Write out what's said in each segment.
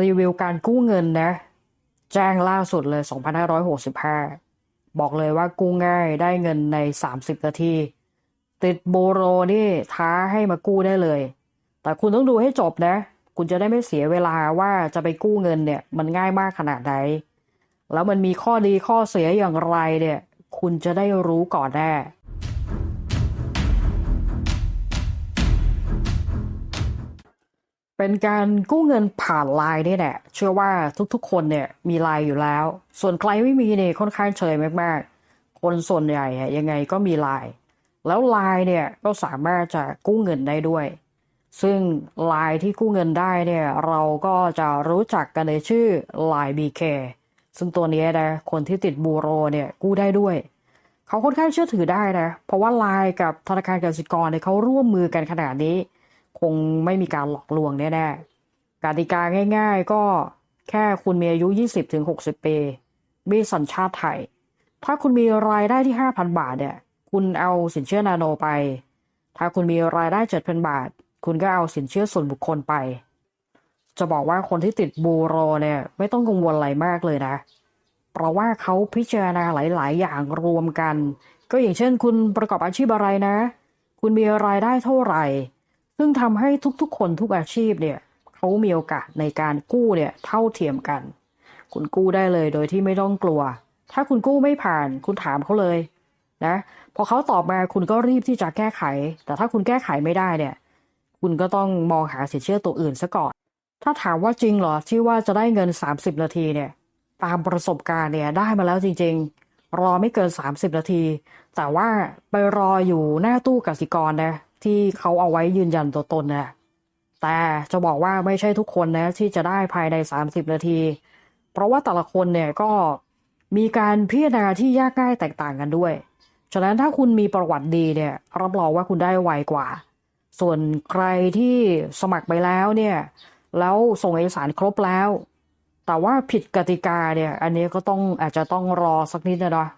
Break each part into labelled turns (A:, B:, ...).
A: รีวิวการกู้เงินนะ แจ้งล่าสุดเลย 2565 บอกเลยว่ากู้ง่ายได้เงินใน 30 นาที ติดโบโรนี่ท้าให้มากู้ได้เลย แต่คุณต้องดูให้จบนะ คุณจะได้ไม่เสียเวลาว่าจะไปกู้เงินเนี่ย มันง่ายมากขนาดไหน แล้วมันมีข้อดีข้อเสียอย่างไรเนี่ย คุณจะได้รู้ก่อนแน่ เป็นการกู้เงินผ่านไลน์นี่แหละ เชื่อว่าทุกๆ คนเนี่ยมีไลน์อยู่แล้ว ส่วนใครไม่มีเนี่ยค่อนข้างเฉยมากๆ คนส่วนใหญ่ยังไงก็มีไลน์แล้วไลน์เนี่ยก็สามารถจะกู้เงินได้ด้วย ซึ่งไลน์ที่กู้เงินได้เนี่ยเราก็จะรู้จักกันในชื่อ Line BK ซึ่งตัวนี้นะคนที่ติดบูโรเนี่ยกู้ได้ด้วย เขาค่อนข้างเชื่อถือได้นะ เพราะว่าไลน์กับธนาคารกสิกรเนี่ยเขาร่วมมือกันขนาดนี้ คงไม่มีการหลอกลวงแน่ๆกติกาง่าย ๆ ก็แค่คุณมีอายุ 20-60 ปี มีสัญชาติไทย ถ้าคุณมีรายได้ที่ 5,000 บาทเนี่ย คุณเอาสินเชื่อนาโนไป ถ้าคุณมีรายได้ 7,000 บาท คุณก็เอาสินเชื่อส่วนบุคคลไป จะบอกว่าคนที่ติดบูโรเนี่ย ไม่ต้องกังวลอะไรมากเลยนะ เพราะว่าเขาพิจารณาหลาย ๆ อย่างรวมกัน ก็อย่างเช่น คุณประกอบอาชีพอะไรนะ คุณมีรายได้เท่าไหร่ ซึ่งทำให้ทุกๆ คนทุกอาชีพเนี่ยเขามีโอกาสในการกู้เนี่ยเท่าเทียมกัน คุณกู้ได้เลยโดยที่ไม่ต้องกลัว ถ้าคุณกู้ไม่ผ่านคุณถามเขาเลยนะพอเขาตอบมาคุณก็รีบที่จะแก้ไข แต่ถ้าคุณแก้ไขไม่ได้เนี่ย คุณก็ต้องมองหาสินเชื่อตัวอื่นซะก่อน ถ้าถามว่าจริงเหรอที่ว่าจะได้เงิน 30 นาทีเนี่ย ตามประสบการณ์เนี่ยได้มาแล้วจริง ๆ รอไม่เกิน 30 นาที แต่ว่าไปรออยู่หน้าตู้กสิกรนะ ที่เขาเอาไว้ยืนยันตัวตนนะแต่จะบอกว่าไม่ใช่ทุกคนนะที่จะได้ภายใน 30 นาที เพราะว่าแต่ละคนเนี่ยก็มีการพิจารณาที่ยากง่ายแตกต่างกันด้วย ฉะนั้นถ้าคุณมีประวัติดีเนี่ยรับรองว่าคุณได้ไวกว่า ส่วนใครที่สมัครไปแล้วเนี่ยแล้วส่งเอกสารครบแล้ว แต่ว่าผิดกติกาเนี่ย อันนี้ก็ต้องอาจจะต้องรอสักนิดนะเนาะ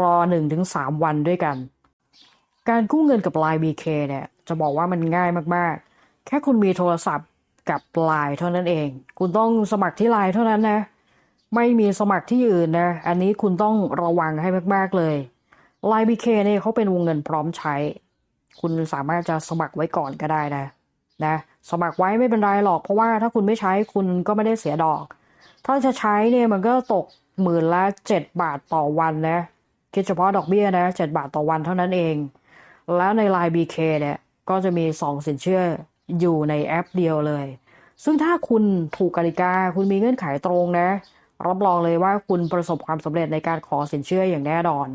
A: รอหนึ่งถึงสามวันด้วยกัน การกู้เงินกับ Line BK เนี่ยจะบอกว่ามันง่ายมากๆ แค่คุณมีโทรศัพท์กับ Line เท่านั้นเอง คุณต้องสมัครที่ Line เท่านั้นนะ ไม่มีสมัครที่อื่นนะ อันนี้คุณต้องระวังให้มากๆเลย Line BK เนี่ยเขาเป็นวงเงินพร้อมใช้ คุณสามารถจะสมัครไว้ก่อนก็ได้นะนะสมัครไว้ไม่เป็นไรหรอก เพราะว่าถ้าคุณไม่ใช้คุณก็ไม่ได้เสียดอก ถ้าจะใช้เนี่ยมันก็ตกหมื่นละเจ็ดบาทต่อวันนะคิดเฉพาะดอกเบี้ยนะเจ็ดบาทต่อวันเท่านั้นเอง แล้วใน Line BK เนี่ยก็จะมี 2 สินเชื่ออยู่ในแอปเดียวเลย ซึ่งถ้าคุณถูกกติกาคุณมีเงื่อนไขตรงนะ รับรองเลยว่าคุณประสบความสำเร็จในการขอสินเชื่ออย่างแน่นอน